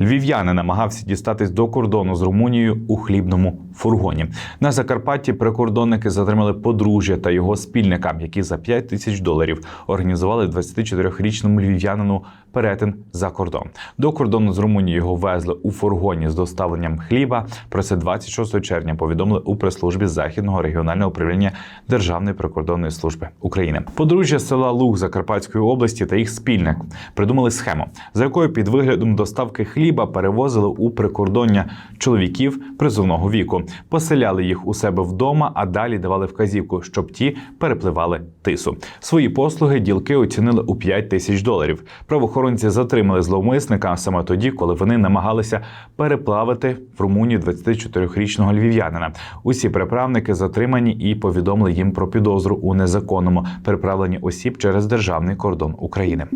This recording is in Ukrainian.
Львів'янин намагався дістатись до кордону з Румунією у хлібному фургоні. На Закарпатті прикордонники затримали подружжя та його спільника, які за 5 тисяч доларів організували 24-річному львів'янину перетин за кордон. До кордону з Румунією його везли у фургоні з доставленням хліба. Про це 26 червня повідомили у прес-службі західного регіонального управління Державної прикордонної служби України. Подружжя села Луг Закарпатської області та їх спільник придумали схему, за якою під виглядом доставки хліба перевозили у прикордоння чоловіків призовного віку, поселяли їх у себе вдома, а далі давали вказівку, щоб ті перепливали тису. Свої послуги ділки оцінили у 5 тисяч доларів. Правоохоронці затримали зловмисника саме тоді, коли вони намагалися переплавити в Румунію 24-річного львів'янина. Усі переправники затримані і повідомили їм про підозру у незаконному переправленні осіб через державний кордон України.